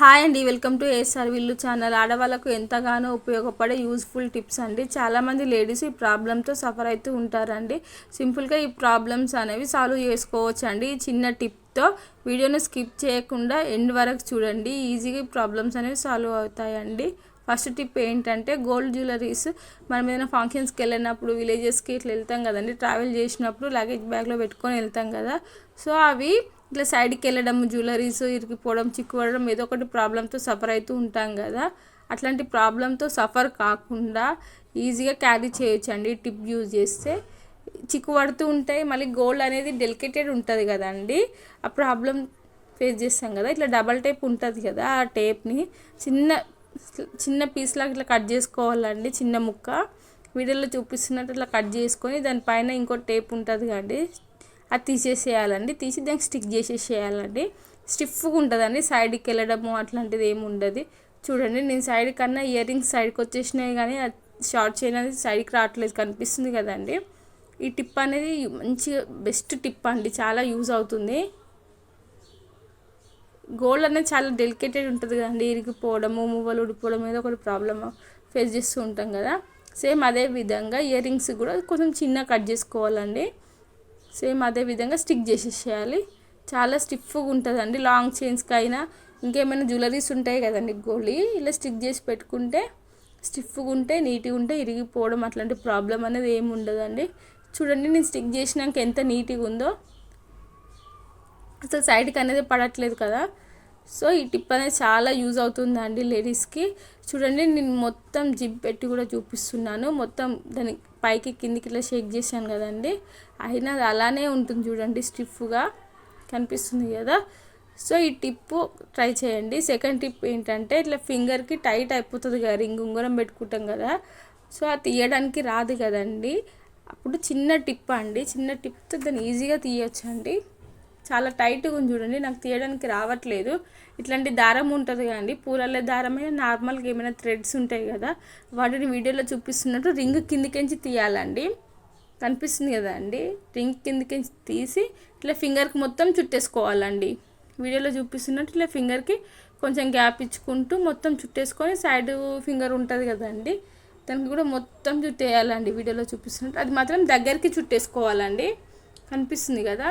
Hi అండి welcome to ASR Villu channel. ఆడవాళ్ళకు ఎంతగానో ఉపయోగపడే యూస్ఫుల్ టిప్స్ అండి. చాలామంది లేడీస్ ఈ ప్రాబ్లంతో సఫర్ అవుతూ ఉంటారండి. సింపుల్గా ఈ ప్రాబ్లమ్స్ అనేవి సాల్వ్ చేసుకోవచ్చు అండి ఈ చిన్న టిప్తో వీడియోని స్కిప్ చేయకుండా ఎండ్ వరకు చూడండి. ఈజీగా ఈ ప్రాబ్లమ్స్ అనేవి సాల్వ్ అవుతాయండి. ఫస్ట్ టిప్ ఏంటంటే గోల్డ్ జ్యువెలరీస్. మనం ఏదైనా ఫంక్షన్స్కి వెళ్ళినప్పుడు విలేజెస్కి ఇట్లా వెళ్తాం కదండి ట్రావెల్ చేసినప్పుడు లగేజ్ బ్యాగ్లో పెట్టుకొని వెళ్తాం కదా. సో అవి ఇట్లా సైడ్కి వెళ్ళడం జ్యువెలరీస్ ఇరికిపోవడం చిక్కుపడడం ఏదో ఒకటి ప్రాబ్లంతో సఫర్ అవుతూ ఉంటాం కదా. అట్లాంటి ప్రాబ్లంతో సఫర్ కాకుండా ఈజీగా క్యారీ చేయొచ్చండి టిప్ యూజ్ చేస్తే. చిక్కు పడుతూ ఉంటాయి మళ్ళీ గోల్డ్ అనేది డెలికేటెడ్ ఉంటుంది కదండి. ఆ ప్రాబ్లం ఫేస్ చేస్తాం కదా ఇట్లా డబల్ టేప్ ఉంటుంది కదా ఆ టేప్ని చిన్న చిన్న పీస్ లాగా ఇట్లా కట్ చేసుకోవాలండి చిన్న ముక్క. వీడియోలో చూపిస్తున్నట్టు ఇట్లా కట్ చేసుకొని దానిపైన ఇంకో టేప్ ఉంటుంది కదండి. అది తీసేసేయాలండి. తీసి దానికి స్టిక్ చేసేసేయాలండి. స్టిఫ్గా ఉంటుందండి. సైడ్కి వెళ్ళడము అట్లాంటిది ఏమి ఉండదు. చూడండి నేను సైడ్ కన్నా ఇయర్ రింగ్స్ సైడ్కి వచ్చేసినాయి కానీ అది షార్ట్ చైన్ అనేది సైడ్కి రావట్లేదు. కనిపిస్తుంది కదండి. ఈ టిప్ అనేది మంచి బెస్ట్ టిప్ అండి. చాలా యూజ్ అవుతుంది. గోల్డ్ అనేది చాలా డెలికేటెడ్ ఉంటుంది కదండి. ఇరిగిపోవడము మువ్వలు ఉడిపోవడం ఏదో ఒకటి ప్రాబ్లమ్ ఫేస్ చేస్తూ ఉంటాం కదా. సేమ్ అదే విధంగా ఇయర్ రింగ్స్ కూడా కొంచెం చిన్న కట్ చేసుకోవాలండి. సేమ్ అదే విధంగా స్టిక్ చేసేసేయాలి. చాలా స్టిఫ్గా ఉంటుందండి. లాంగ్ చైన్స్కి అయినా ఇంకేమైనా జ్యువెలరీస్ ఉంటాయి కదండి గోళీ. ఇలా స్టిక్ చేసి పెట్టుకుంటే స్టిఫ్గా ఉంటే నీట్గా ఉంటే ఇరిగిపోవడం అట్లాంటి ప్రాబ్లం అనేది ఏమి ఉండదండి. చూడండి నేను స్టిక్ చేసినాక ఎంత నీట్గా ఉందో. అసలు సైడ్కి అనేది పడట్లేదు కదా. సో ఈ టిప్ అనేది చాలా యూజ్ అవుతుందండి లేడీస్కి. చూడండి నేను మొత్తం జిప్ పెట్టి కూడా చూపిస్తున్నాను. మొత్తం దానికి పైకి కిందికి ఇట్లా షేక్ చేశాను కదండి. అయినా అది అలానే ఉంటుంది చూడండి స్టిఫ్గా కనిపిస్తుంది కదా. సో ఈ టిప్ ట్రై చేయండి. సెకండ్ టిప్ ఏంటంటే ఇట్లా ఫింగర్కి టైట్ అయిపోతుంది కదా రింగ్ ఉంగరం పెట్టుకుంటాం కదా. సో అది తీయడానికి రాదు కదండి. అప్పుడు చిన్న టిప్ అండి చిన్న టిప్తో దాన్ని ఈజీగా తీయొచ్చండి. అండి చాలా టైట్గా ఉంది చూడండి. నాకు తీయడానికి రావట్లేదు. ఇట్లాంటి దారం ఉంటుంది కదండి. పూలల్లో దారమైన నార్మల్గా ఏమైనా థ్రెడ్స్ ఉంటాయి కదా. వాటిని వీడియోలో చూపిస్తున్నట్టు రింగ్ కిందికించి తీయాలండి. కనిపిస్తుంది కదా అండి. రింగ్ కిందికించి తీసి ఇట్లా ఫింగర్కి మొత్తం చుట్టేసుకోవాలండి. వీడియోలో చూపిస్తున్నట్టు ఇట్లా ఫింగర్కి కొంచెం గ్యాప్ ఇచ్చుకుంటూ మొత్తం చుట్టేసుకొని సైడ్ ఫింగర్ ఉంటుంది కదండి. దానికి కూడా మొత్తం చుట్టేయాలండి. వీడియోలో చూపిస్తున్నట్టు. అది మాత్రం దగ్గరికి చుట్టేసుకోవాలండి. కనిపిస్తుంది కదా.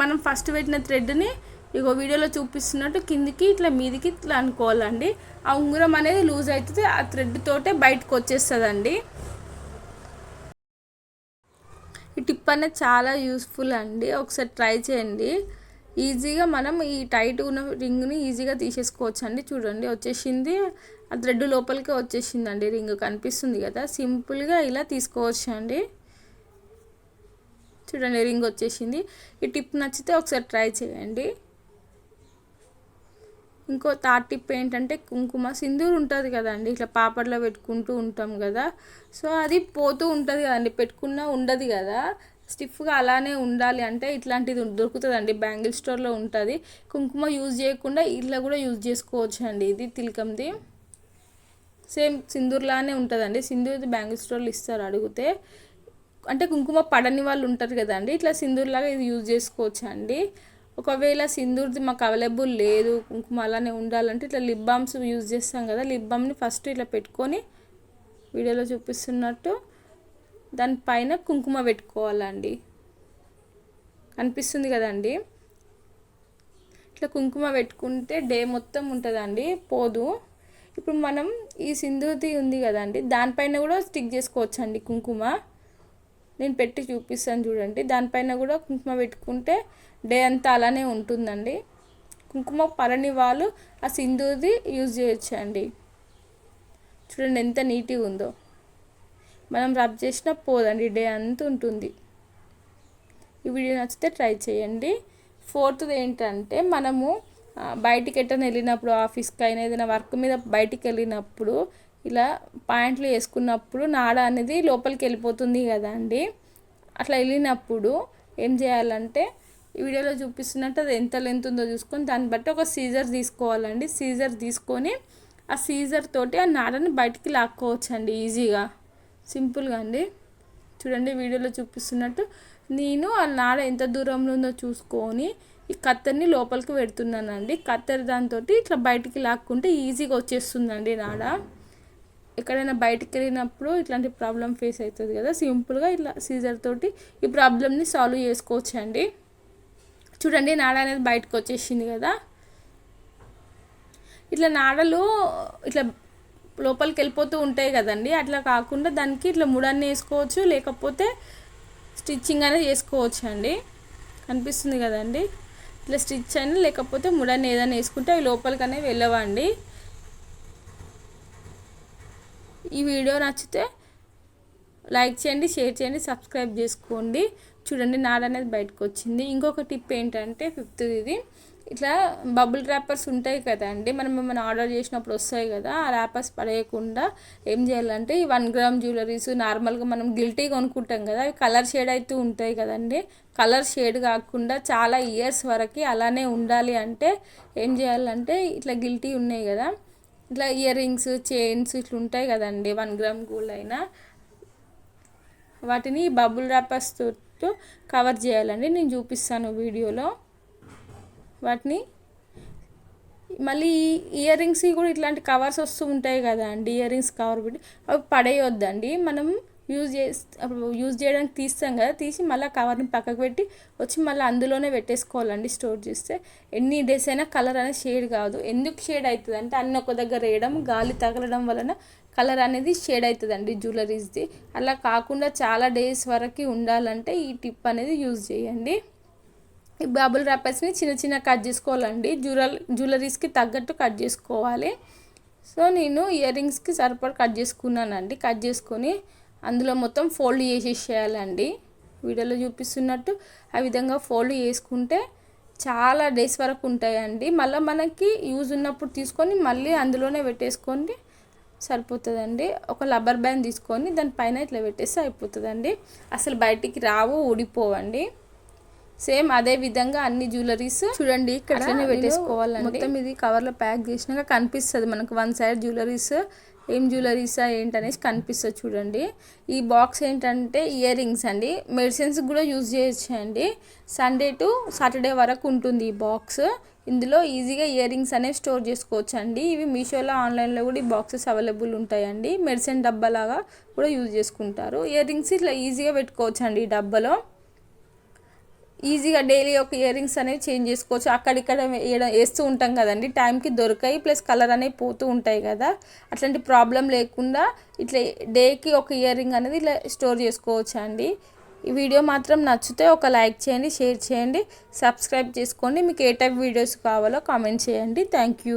మనం ఫస్ట్ పెట్టిన థ్రెడ్ని ఇగో వీడియోలో చూపిస్తున్నట్టు కిందికి ఇట్లా మీదికి ఇట్లా అనుకోవాలండి. ఆ ఉంగరం అనేది లూజ్ అవుతుంది ఆ థ్రెడ్ తోటే బయటకు వచ్చేస్తుందండి. ఈ టిప్ అనేది చాలా యూస్ఫుల్ అండి. ఒకసారి ట్రై చేయండి. ఈజీగా మనం ఈ టైట్ ఉన్న రింగ్ని ఈజీగా తీసేసుకోవచ్చు అండి చూడండి వచ్చేసింది. ఆ థ్రెడ్ లోపలికి వచ్చేసిందండి రింగ్ కనిపిస్తుంది కదా. సింపుల్గా ఇలా తీసుకోవచ్చు అండి చూడండి రింగ్ వచ్చేసింది. ఈ టిప్ నచ్చితే ఒకసారి ట్రై చేయండి. ఇంకో థర్డ్ టిప్ ఏంటంటే కుంకుమ. సింధూర్ ఉంటుంది కదండి ఇట్లా పాపడ్లో పెట్టుకుంటూ ఉంటాం కదా. సో అది పోతూ ఉంటుంది కదండి పెట్టుకున్నా ఉండదు కదా. స్టిఫ్గా అలానే ఉండాలి అంటే ఇట్లాంటిది దొరుకుతుందండి బ్యాంగిల్ స్టోర్లో ఉంటుంది. కుంకుమ యూజ్ చేయకుండా ఇట్లా కూడా యూజ్ చేసుకోవచ్చు అండి ఇది తిలకంది. సేమ్ సింధూర్లానే ఉంటుందండి సింధూర్ది బ్యాంగిల్ స్టోర్లో ఇస్తారు అడిగితే. అంటే కుంకుమ పడని వాళ్ళు ఉంటారు కదండి ఇట్లా సింధూర్లాగా ఇది యూజ్ చేసుకోవచ్చు అండి? ఒకవేళ సింధూర్ది మాకు అవైలబుల్ లేదు కుంకుమ అలానే ఉండాలంటే ఇట్లా లిప్ బామ్స్ యూజ్ చేస్తాం కదా లిప్ బామ్ని ఫస్ట్ ఇట్లా పెట్టుకొని వీడియోలో చూపిస్తున్నట్టు దానిపైన కుంకుమ పెట్టుకోవాలండి. కనిపిస్తుంది కదండి? ఇట్లా కుంకుమ పెట్టుకుంటే డే మొత్తం ఉంటుందండి పోదు. ఇప్పుడు మనం ఈ సింధూర్ది ఉంది కదండి దానిపైన కూడా స్టిక్ చేసుకోవచ్చు అండి కుంకుమ. నేను పెట్టి చూపిస్తాను చూడండి. దానిపైన కూడా కుంకుమ పెట్టుకుంటే డే అంతా అలానే ఉంటుందండి. కుంకుమ పరని వాళ్ళు ఆ సింధూది యూజ్ చేయొచ్చండి. చూడండి ఎంత నీట్గా ఉందో. మనం రబ్ చేసినా పోదండి డే అంతా ఉంటుంది. ఈ వీడియో నచ్చితే ట్రై చేయండి. ఫోర్త్ది ఏంటంటే మనము బయటికి ఎట్టని వెళ్ళినప్పుడు ఆఫీస్కి అయినా ఏదైనా వర్క్ మీద బయటికి వెళ్ళినప్పుడు ఇలా పాయింట్లు వేసుకున్నప్పుడు నాడ అనేది లోపలికి వెళ్ళిపోతుంది కదా అండి. అట్లా వెళ్ళినప్పుడు ఏం చేయాలంటే ఈ వీడియోలో చూపిస్తున్నట్టు అది ఎంత లెంత్ ఉందో చూసుకొని దాన్ని బట్టి ఒక సీజర్ తీసుకోవాలండి. సీజర్ తీసుకొని ఆ సీజర్ తోటి ఆ నాడని బయటికి లాక్కోవచ్చు అండి ఈజీగా. సింపుల్గా అండి. చూడండి వీడియోలో చూపిస్తున్నట్టు నేను ఆ నాడ ఎంత దూరంలో ఉందో చూసుకొని ఈ కత్తెర్ని లోపలికి పెడుతున్నానండి. కత్తెర దాంతో ఇట్లా బయటికి లాక్కుంటే ఈజీగా వచ్చేస్తుందండి నాడ. ఎక్కడైనా బయటికి వెళ్ళినప్పుడు ఇట్లాంటి ప్రాబ్లం ఫేస్ అవుతుంది కదా సింపుల్గా ఇట్లా సీజర్ తోటి ఈ ప్రాబ్లమ్ని సాల్వ్ చేసుకోవచ్చు అండి చూడండి నాడ అనేది బయటకు వచ్చేసింది కదా. ఇట్లా నాడలు ఇట్లా లోపలికి వెళ్ళిపోతూ ఉంటాయి కదండి. అట్లా కాకుండా దానికి ఇట్లా ముడన్ని వేసుకోవచ్చు లేకపోతే స్టిచ్చింగ్ అనేది చేసుకోవచ్చు అండి కనిపిస్తుంది కదండి. ఇట్లా స్టిచ్ అని లేకపోతే ముడన్ని ఏదైనా వేసుకుంటే అవి లోపలికి అనేవి వెళ్ళవండి. ఈ వీడియో నచ్చితే లైక్ చేయండి షేర్ చేయండి సబ్స్క్రైబ్ చేసుకోండి. చూడండి నాడు అనేది బయటకు వచ్చింది. ఇంకొక టిప్ ఏంటంటే ఫిఫ్త్ ఇది. ఇట్లా బబుల్ ర్యాపర్స్ ఉంటాయి కదండి మనం ఏమైనా ఆర్డర్ చేసినప్పుడు వస్తాయి కదా ఆ ర్యాపర్స్ పడేయకుండా ఏం చేయాలంటే ఈ వన్ గ్రామ్ జ్యువెలరీస్ నార్మల్గా మనం గిల్టీ కొనుక్కుంటాం కదా అవి కలర్ షేడ్ అయితే ఉంటాయి కదండి. కలర్ షేడ్ కాకుండా చాలా ఇయర్స్ వరకు అలానే ఉండాలి అంటే ఏం చేయాలంటే ఇట్లా గిల్టీ ఉన్నాయి కదా ఇట్లా ఇయర్ రింగ్స్ చైన్స్ ఇట్లా ఉంటాయి కదండి వన్ గ్రామ్ గోల్డ్ అయినా వాటిని బబుల్ ర్యాపర్స్తో కవర్ చేయాలండి నేను చూపిస్తాను వీడియోలో. వాటిని మళ్ళీ ఇయర్ రింగ్స్ కూడా ఇట్లాంటి కవర్స్ వస్తూ ఉంటాయి కదా అండి ఇయర్ రింగ్స్ కవర్ పెట్టి అవి పడేయొద్దండి. మనం యూజ్ చేసి అప్పుడు యూజ్ చేయడానికి తీస్తాం కదా తీసి మళ్ళీ కవర్ని పక్కకు పెట్టి వచ్చి మళ్ళీ అందులోనే పెట్టేసుకోవాలండి స్టోర్ చేస్తే. ఎన్ని డేస్ అయినా కలర్ అనేది షేడ్ కాదు. ఎందుకు షేడ్ అవుతుంది అంటే అన్ని ఒక దగ్గర వేయడం గాలి తగలడం వలన కలర్ అనేది షేడ్ అవుతుందండి జ్యువెలరీస్ది. అలా కాకుండా చాలా డేస్ వరకు ఉండాలంటే ఈ టిప్ అనేది యూజ్ చేయండి. ఈ బబుల్ ర్యాపర్స్ని చిన్న చిన్న కట్ చేసుకోవాలండి. జ్యువెల్ జ్యువెలరీస్కి తగ్గట్టు కట్ చేసుకోవాలి. సో నేను ఇయర్ రింగ్స్కి సరిపడ కట్ చేసుకున్నానండి. కట్ చేసుకొని అందులో మొత్తం ఫోల్డ్ చేసేసేయాలండి. వీడియోలో చూపిస్తున్నట్టు ఆ విధంగా ఫోల్డ్ చేసుకుంటే చాలా డేస్ వరకు ఉంటాయండి. మళ్ళీ మనకి యూజ్ ఉన్నప్పుడు తీసుకొని మళ్ళీ అందులోనే పెట్టేసుకొని సరిపోతుందండి. ఒక లబ్బర్ బ్యాండ్ తీసుకొని దానిపైన ఇట్లా పెట్టేస్తే అయిపోతుందండి. అసలు బయటికి రావు ఊడిపోవండి. సేమ్ అదే విధంగా అన్ని జ్యువెలరీస్ చూడండి ఇక్కడ పెట్టేసుకోవాలండి. మొత్తం ఇది కవర్లో ప్యాక్ చేసినాక కనిపిస్తుంది మనకు. వన్ సైడ్ జ్యువెలరీస్ ఏం జ్యువెలరీసా ఏంటనేసి కనిపిస్తుంది చూడండి. ఈ బాక్స్ ఏంటంటే ఇయర్ రింగ్స్ అండి. మెడిసిన్స్ కూడా యూజ్ చేయొచ్చు అండి సండే టు సాటర్డే వరకు ఉంటుంది ఈ బాక్స్. ఇందులో ఈజీగా ఇయర్ రింగ్స్ అనేవి స్టోర్ చేసుకోవచ్చు అండి ఇవి మీషోలో ఆన్లైన్లో కూడా ఈ బాక్సెస్ అవైలబుల్ ఉంటాయండి. మెడిసిన్ డబ్బాలాగా కూడా యూజ్ చేసుకుంటారు. ఇయర్ రింగ్స్ ఇట్లా ఈజీగా పెట్టుకోవచ్చు అండి ఈ డబ్బాలో. ఈజీగా డైలీ ఒక ఇయర్ రింగ్స్ అనేవి చేంజ్ చేసుకోవచ్చు. అక్కడిక్కడ వేయడం వేస్తూ ఉంటాం కదండి. టైంకి దొరకాయి ప్లస్ కలర్ అనేవి పోతూ ఉంటాయి కదా. అట్లాంటి ప్రాబ్లం లేకుండా ఇట్లా డేకి ఒక ఇయర్ రింగ్ అనేది ఇట్లా స్టోర్ చేసుకోవచ్చు అండి. ఈ వీడియో మాత్రం నచ్చితే ఒక లైక్ చేయండి షేర్ చేయండి సబ్స్క్రైబ్ చేసుకోండి. మీకు ఏ టైప్ వీడియోస్ కావాలో కామెంట్ చేయండి. Thank you.